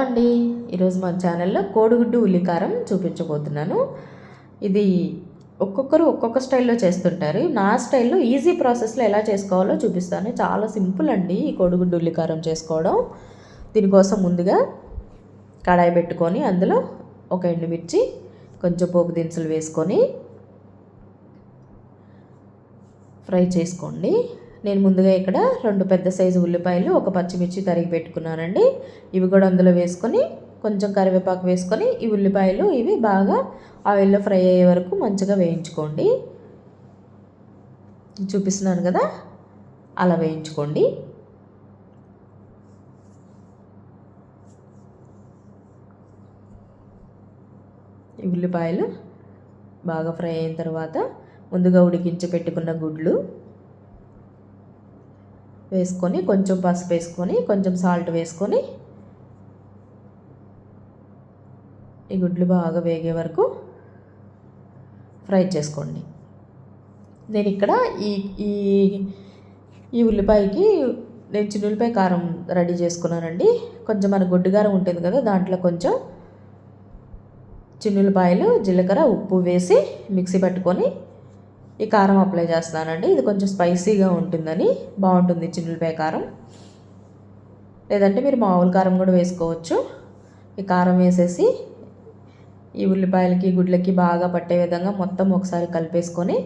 అండి. ఈరోజు మా ఛానల్లో కోడిగుడ్డు ఉల్లికారం చూపించబోతున్నాను. ఇది ఒక్కొక్కరు ఒక్కొక్క స్టైల్లో చేస్తుంటారు. నా స్టైల్లో ఈజీ ప్రాసెస్లో ఎలా చేసుకోవాలో చూపిస్తాను. చాలా సింపుల్ అండి ఈ కోడిగుడ్డు ఉల్లికారం చేసుకోవడం. దీనికోసం ముందుగా కడాయి పెట్టుకొని అందులో ఒక ఎండుమిర్చి కొంచెం పోపు దినుసులు వేసుకొని ఫ్రై చేసుకోండి. నేను ముందుగా ఇక్కడ రెండు పెద్ద సైజు ఉల్లిపాయలు ఒక పచ్చిమిర్చి తరిగి పెట్టుకున్నానండి. ఇవి కూడా అందులో వేసుకొని కొంచెం కరివేపాకు వేసుకొని ఈ ఉల్లిపాయలు ఇవి బాగా ఆయిల్లో ఫ్రై అయ్యే వరకు మంచిగా వేయించుకోండి. చూపిస్తున్నాను కదా? అలా వేయించుకోండి. ఈ ఉల్లిపాయలు బాగా ఫ్రై అయిన తర్వాత ముందుగా ఉడికించి పెట్టుకున్న గుడ్లు వేసుకొని కొంచెం పసుపు వేసుకొని కొంచెం సాల్ట్ వేసుకొని ఈ గుడ్లు బాగా వేగే వరకు ఫ్రై చేసుకోండి. నేను ఇక్కడ ఈ ఈ ఈ ఉల్లిపాయకి నేను చిన్న ఉల్లిపాయ కారం రెడీ చేసుకున్నానండి. కొంచెం మన గుడ్డు కారం ఉంటుంది కదా దాంట్లో కొంచెం చిన్నులపాయలు జీలకర్ర ఉప్పు వేసి మిక్సీ పట్టుకొని ఈ కారం అప్లై చేస్తున్నానండి ఇది కొంచెం స్పైసీగా ఉంటుందని బాగుంటుంది చిల్లిపాయ కారం. లేదంటే మీరు మామూలు కారం కూడా వేసుకోవచ్చు. ఈ కారం వేసేసి ఈ ఉల్లిపాయలకి గుడ్లకి బాగా పట్టే విధంగా మొత్తం ఒకసారి కలిపేసుకొని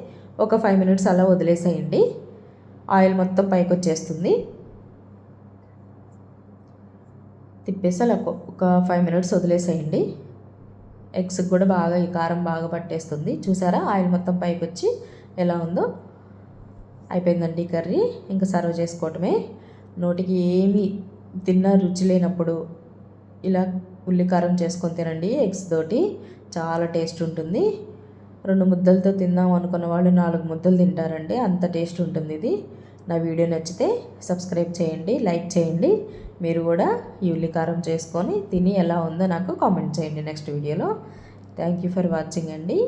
ఒక ఫైవ్ మినిట్స్ అలా వదిలేసేయండి. ఆయిల్ మొత్తం పైకి వచ్చేస్తుంది. తిప్పేసి అలా ఒక ఫైవ్ మినిట్స్ వదిలేసేయండి. ఎగ్స్కి కూడా బాగా ఈ కారం బాగా పట్టేస్తుంది. చూసారా? ఆయిల్ మొత్తం పైకి వచ్చి ఎలా ఉందో అయిపోయిందండి కర్రీ. ఇంకా సర్వ్ చేసుకోవటమే. నోటికి ఏమి తిన్నా రుచి లేనప్పుడు ఇలా ఉల్లికారం చేసుకొని తినండి ఎగ్స్ తోటి. చాలా టేస్ట్ ఉంటుంది. రెండు ముద్దలతో తిందాం అనుకున్న వాళ్ళు నాలుగు ముద్దలు తింటారండి. అంత టేస్ట్ ఉంటుంది ఇది. నా వీడియో నచ్చితే సబ్స్క్రైబ్ చేయండి లైక్ చేయండి. మీరు కూడా ఈ ఉల్లికారం చేసుకొని తిని ఎలా ఉందో నాకు కామెంట్ చేయండి నెక్స్ట్ వీడియోలో. థ్యాంక్ యూ ఫర్ వాచింగ్ అండి.